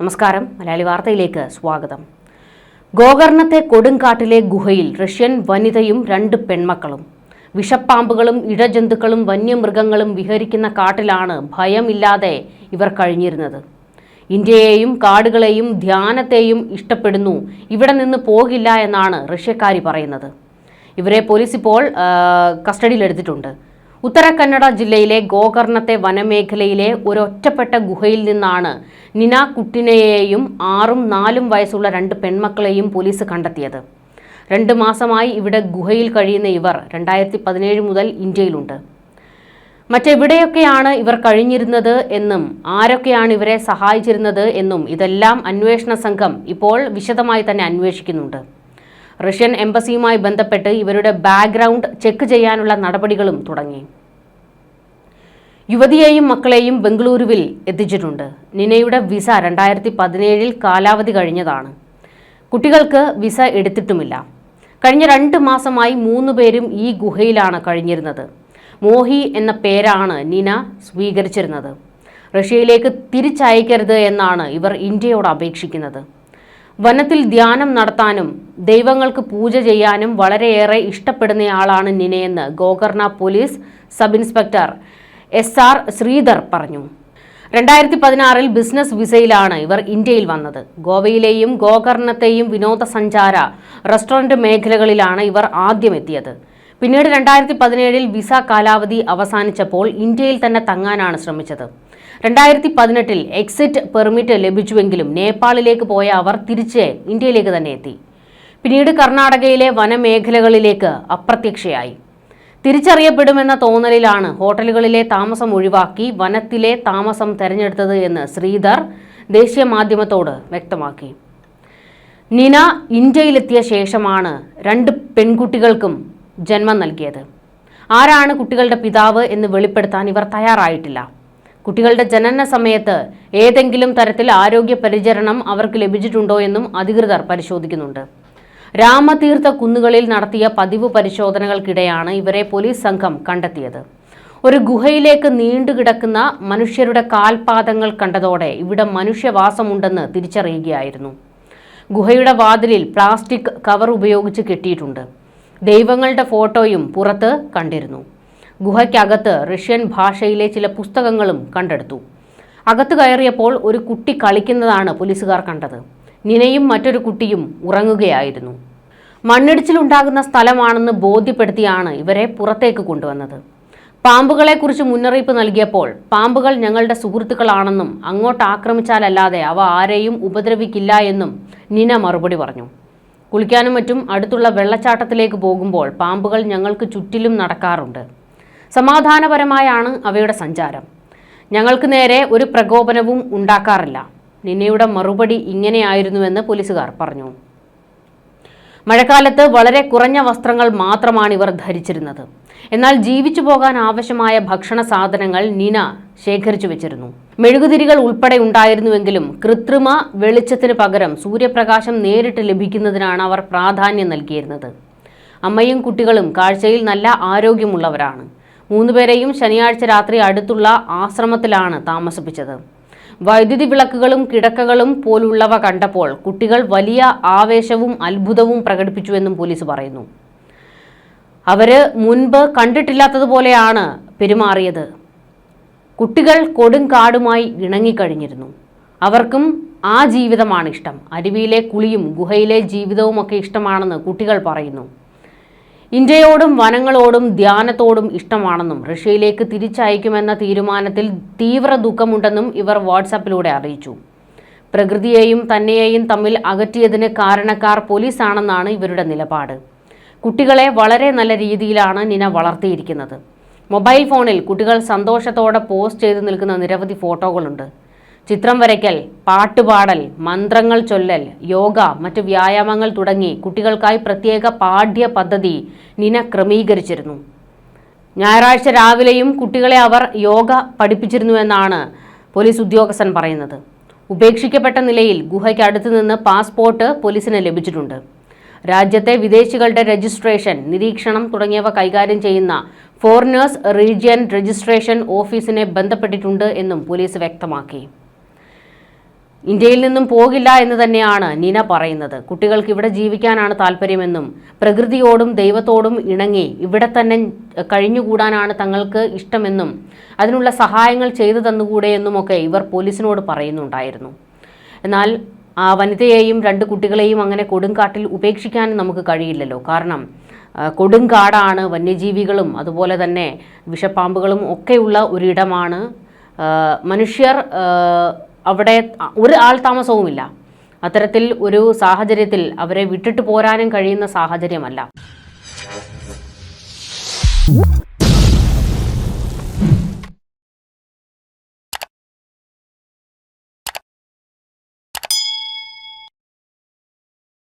നമസ്കാരം. മലയാളി വാർത്തയിലേക്ക് സ്വാഗതം. ഗോകർണത്തെ കൊടുങ്കാട്ടിലെ ഗുഹയിൽ റഷ്യൻ വനിതയും രണ്ട് പെൺമക്കളും. വിഷപ്പാമ്പുകളും ഇഴജന്തുക്കളും വന്യമൃഗങ്ങളും വിഹരിക്കുന്ന കാട്ടിലാണ് ഭയമില്ലാതെ ഇവർ കഴിഞ്ഞിരുന്നത്. ഇന്ത്യയെയും കാടുകളെയും ധ്യാനത്തെയും ഇഷ്ടപ്പെടുന്നു. ഇവിടെ നിന്ന് പോകില്ല എന്നാണ് റഷ്യക്കാരി പറയുന്നത്. ഇവരെ പോലീസ് ഇപ്പോൾ കസ്റ്റഡിയിലെടുത്തിട്ടുണ്ട്. ഉത്തര കന്നഡ ജില്ലയിലെ ഗോകർണത്തെ വനമേഖലയിലെ ഒരൊറ്റപ്പെട്ട ഗുഹയിൽ നിന്നാണ് നിന കുട്ടിനെയെയും ആറും നാലും വയസ്സുള്ള രണ്ട് പെൺമക്കളെയും പോലീസ് കണ്ടെത്തിയത്. രണ്ട് മാസമായി ഇവിടെ ഗുഹയിൽ കഴിയുന്ന ഇവർ രണ്ടായിരത്തി പതിനേഴ് മുതൽ ഇന്ത്യയിലുണ്ട്. മറ്റെവിടെയൊക്കെയാണ് ഇവർ കഴിഞ്ഞിരുന്നത് എന്നും ആരൊക്കെയാണ് ഇവരെ സഹായിച്ചിരുന്നത് എന്നും ഇതെല്ലാം അന്വേഷണ സംഘം ഇപ്പോൾ വിശദമായി തന്നെ അന്വേഷിക്കുന്നുണ്ട്. റഷ്യൻ എംബസിയുമായി ബന്ധപ്പെട്ട് ഇവരുടെ ബാക്ക്ഗ്രൗണ്ട് ചെക്ക് ചെയ്യാനുള്ള നടപടികളും തുടങ്ങി. യുവതിയെയും മക്കളെയും ബംഗളൂരുവിൽ എത്തിച്ചിട്ടുണ്ട്. നിനയുടെ വിസ രണ്ടായിരത്തി പതിനേഴിൽ കാലാവധി കഴിഞ്ഞതാണ്. കുട്ടികൾക്ക് വിസ എടുത്തിട്ടുമില്ല. കഴിഞ്ഞ രണ്ട് മാസമായി മൂന്ന് പേരും ഈ ഗുഹയിലാണ് കഴിഞ്ഞിരുന്നത്. മോഹി എന്ന പേരാണ് നിന സ്വീകരിച്ചിരുന്നത്. റഷ്യയിലേക്ക് തിരിച്ചയക്കരുത് എന്നാണ് ഇവർ ഇന്ത്യയോട് അപേക്ഷിക്കുന്നത്. വനത്തിൽ ധ്യാനം നടത്താനും ദൈവങ്ങൾക്ക് പൂജ ചെയ്യാനും വളരെയേറെ ഇഷ്ടപ്പെടുന്നയാളാണ് നിനയെന്ന് Gokarna police sub inspector S R Sridhar പറഞ്ഞു. രണ്ടായിരത്തി പതിനാറിൽ ബിസിനസ് വിസയിലാണ് ഇവർ ഇന്ത്യയിൽ വന്നത്. ഗോവയിലെയും ഗോകർണത്തെയും വിനോദസഞ്ചാര റെസ്റ്റോറന്റ് മേഖലകളിലാണ് ഇവർ ആദ്യം എത്തിയത് പിന്നീട് രണ്ടായിരത്തി പതിനേഴിൽ വിസ കാലാവധി അവസാനിച്ചപ്പോൾ ഇന്ത്യയിൽ തന്നെ തങ്ങാനാണ് ശ്രമിച്ചത്. രണ്ടായിരത്തി പതിനെട്ടിൽ എക്സിറ്റ് പെർമിറ്റ് ലഭിച്ചുവെങ്കിലും നേപ്പാളിലേക്ക് പോയ അവർ തിരിച്ച് ഇന്ത്യയിലേക്ക് തന്നെ എത്തി. പിന്നീട് കർണാടകയിലെ വനമേഖലകളിലേക്ക് അപ്രത്യക്ഷയായി. തിരിച്ചറിയപ്പെടുമെന്ന തോന്നലിലാണ് ഹോട്ടലുകളിലെ താമസം ഒഴിവാക്കി വനത്തിലെ താമസം തെരഞ്ഞെടുത്തത് എന്ന് ശ്രീധർ ദേശീയ മാധ്യമത്തോട് വ്യക്തമാക്കി. നിന ഇന്ത്യയിലെത്തിയ ശേഷമാണ് രണ്ട് പെൺകുട്ടികൾക്കും ജന്മം നൽകിയത്. ആരാണ് കുട്ടികളുടെ പിതാവ് എന്ന് വെളിപ്പെടുത്താൻ ഇവർ തയ്യാറായിട്ടില്ല. കുട്ടികളുടെ ജനന സമയത്ത് ഏതെങ്കിലും തരത്തിൽ ആരോഗ്യ പരിചരണം അവർക്ക് ലഭിച്ചിട്ടുണ്ടോ എന്നും അധികൃതർ പരിശോധിക്കുന്നുണ്ട്. രാമതീർത്ഥ കുന്നുകളിൽ നടത്തിയ പതിവ് പരിശോധനകൾക്കിടെയാണ് ഇവരെ പോലീസ് സംഘം കണ്ടെത്തിയത്. ഒരു ഗുഹയിലേക്ക് നീണ്ടുകിടക്കുന്ന മനുഷ്യരുടെ കാൽപാദങ്ങൾ കണ്ടതോടെ ഇവിടെ മനുഷ്യവാസമുണ്ടെന്ന് തിരിച്ചറിയുകയായിരുന്നു. ഗുഹയുടെ വാതിലിൽ പ്ലാസ്റ്റിക് കവർ ഉപയോഗിച്ച് കെട്ടിയിട്ടുണ്ട്. ദൈവങ്ങളുടെ ഫോട്ടോയും പുറത്ത് കണ്ടിരുന്നു. ഗുഹയ്ക്കകത്ത് റഷ്യൻ ഭാഷയിലെ ചില പുസ്തകങ്ങളും കണ്ടെടുത്തു. അകത്ത് കയറിയപ്പോൾ ഒരു കുട്ടി കളിക്കുന്നതാണ് പോലീസുകാർ കണ്ടത്. നിനയും മറ്റൊരു കുട്ടിയും ഉറങ്ങുകയായിരുന്നു. മണ്ണിടിച്ചിലുണ്ടാകുന്ന സ്ഥലമാണെന്ന് ബോധ്യപ്പെടുത്തിയാണ് ഇവരെ പുറത്തേക്ക് കൊണ്ടുവന്നത്. പാമ്പുകളെക്കുറിച്ച് മുന്നറിയിപ്പ് നൽകിയപ്പോൾ പാമ്പുകൾ ഞങ്ങളുടെ സുഹൃത്തുക്കളാണെന്നും അങ്ങോട്ട് ആക്രമിച്ചാലല്ലാതെ അവ ആരെയും ഉപദ്രവിക്കില്ല എന്നും നിന മറുപടി പറഞ്ഞു. കുളിക്കാനും മറ്റും അടുത്തുള്ള വെള്ളച്ചാട്ടത്തിലേക്ക് പോകുമ്പോൾ പാമ്പുകൾ ഞങ്ങൾക്ക് ചുറ്റിലും നടക്കാറുണ്ട്. സമാധാനപരമായാണ് അവയുടെ സഞ്ചാരം. ഞങ്ങൾക്ക് നേരെ ഒരു പ്രകോപനവും ഉണ്ടാക്കാറില്ല. നിന്നയുടെ മറുപടി ഇങ്ങനെയായിരുന്നുവെന്ന് പോലീസുകാർ പറഞ്ഞു. മഴക്കാലത്ത് വളരെ കുറഞ്ഞ വസ്ത്രങ്ങൾ മാത്രമാണ് ഇവർ ധരിച്ചിരുന്നത്. എന്നാൽ ജീവിച്ചു പോകാൻ ആവശ്യമായ ഭക്ഷണ സാധനങ്ങൾ നിന ശേഖരിച്ചു വെച്ചിരുന്നു. മെഴുകുതിരികൾ ഉൾപ്പെടെ ഉണ്ടായിരുന്നുവെങ്കിലും കൃത്രിമ വെളിച്ചത്തിന് പകരം സൂര്യപ്രകാശം നേരിട്ട് ലഭിക്കുന്നതിനാണ് അവർ പ്രാധാന്യം നൽകിയിരുന്നത്. അമ്മയും കുട്ടികളും കാഴ്ചയിൽ നല്ല ആരോഗ്യമുള്ളവരാണ്. മൂന്നുപേരെയും ശനിയാഴ്ച രാത്രി അടുത്തുള്ള ആശ്രമത്തിലാണ് താമസിപ്പിച്ചത്. വൈദ്യുതി വിളക്കുകളും കിടക്കകളും പോലുള്ളവ കണ്ടപ്പോൾ കുട്ടികൾ വലിയ ആവേശവും അത്ഭുതവും പ്രകടിപ്പിച്ചുവെന്നും പോലീസ് പറയുന്നു. അവർ മുൻപ് കണ്ടിട്ടില്ലാത്തതുപോലെയാണ് പെരുമാറിയത്. കുട്ടികൾ കൊടുങ്കാടുമായി ഇണങ്ങിക്കഴിഞ്ഞിരുന്നു. അവർക്കും ആ ജീവിതമാണ് ഇഷ്ടം. അരുവിയിലെ കുളിയും ഗുഹയിലെ ജീവിതവും ഒക്കെ ഇഷ്ടമാണെന്ന് കുട്ടികൾ പറയുന്നു. ഇന്ത്യയോടും വനങ്ങളോടും ധ്യാനത്തോടും ഇഷ്ടമാണെന്നും റഷ്യയിലേക്ക് തിരിച്ചയക്കുമെന്ന തീരുമാനത്തിൽ തീവ്ര ദുഃഖമുണ്ടെന്നും ഇവർ വാട്സാപ്പിലൂടെ അറിയിച്ചു. പ്രകൃതിയെയും തന്നെയെയും തമ്മിൽ അകറ്റിയതിന് കാരണക്കാർ പോലീസാണെന്നാണ് ഇവരുടെ നിലപാട്. കുട്ടികളെ വളരെ നല്ല രീതിയിലാണ് നിന വളർത്തിയിരിക്കുന്നത്. മൊബൈൽ ഫോണിൽ കുട്ടികൾ സന്തോഷത്തോടെ പോസ്റ്റ് ചെയ്തു നിൽക്കുന്ന നിരവധി ഫോട്ടോകളുണ്ട്. ചിത്രം വരയ്ക്കൽ പാട്ടുപാടൽ മന്ത്രങ്ങൾ ചൊല്ലൽ യോഗ മറ്റ് വ്യായാമങ്ങൾ തുടങ്ങി കുട്ടികൾക്കായി പ്രത്യേക പാഠ്യ പദ്ധതി നിന ക്രമീകരിച്ചിരുന്നു. ഞായറാഴ്ച രാവിലെയും കുട്ടികളെ അവർ യോഗ പഠിപ്പിച്ചിരുന്നുവെന്നാണ് പോലീസ് ഉദ്യോഗസ്ഥൻ പറയുന്നത്. ഉപേക്ഷിക്കപ്പെട്ട നിലയിൽ ഗുഹയ്ക്ക് അടുത്ത് നിന്ന് പാസ്പോർട്ട് പോലീസിന് ലഭിച്ചിട്ടുണ്ട്. രാജ്യത്തെ വിദേശികളുടെ രജിസ്ട്രേഷൻ നിരീക്ഷണം തുടങ്ങിയവ കൈകാര്യം ചെയ്യുന്ന ഫോറിനേഴ്സ് റീജിയൻ രജിസ്ട്രേഷൻ ഓഫീസിനെ ബന്ധപ്പെട്ടിട്ടുണ്ട് എന്നും പോലീസ് വ്യക്തമാക്കി. ഇന്ത്യയിൽ നിന്നും പോകില്ല എന്ന് തന്നെയാണ് നീന പറയുന്നത്. കുട്ടികൾക്ക് ഇവിടെ ജീവിക്കാനാണ് താല്പര്യമെന്നും പ്രകൃതിയോടും ദൈവത്തോടും ഇണങ്ങി ഇവിടെ തന്നെ കഴിഞ്ഞുകൂടാനാണ് തങ്ങൾക്ക് ഇഷ്ടമെന്നും അതിനുള്ള സഹായങ്ങൾ ചെയ്തു തന്നുകൂടെ എന്നുമൊക്കെ ഇവർ പോലീസിനോട് പറയുന്നുണ്ടായിരുന്നു. എന്നാൽ ആ വനിതയെയും രണ്ട് കുട്ടികളെയും അങ്ങനെ കൊടുങ്കാട്ടിൽ ഉപേക്ഷിക്കാൻ നമുക്ക് കഴിയില്ലല്ലോ. കാരണം കൊടുങ്കാടാണ് വന്യജീവികളും അതുപോലെ തന്നെ വിഷപ്പാമ്പുകളും ഒക്കെയുള്ള ഒരിടമാണ്. മനുഷ്യർ അവിടെ ഒരു ആൾ താമസവുമില്ല. അത്തരത്തിൽ ഒരു സാഹചര്യത്തിൽ അവരെ വിട്ടിട്ട് പോരാനും കഴിയുന്ന സാഹചര്യമല്ല.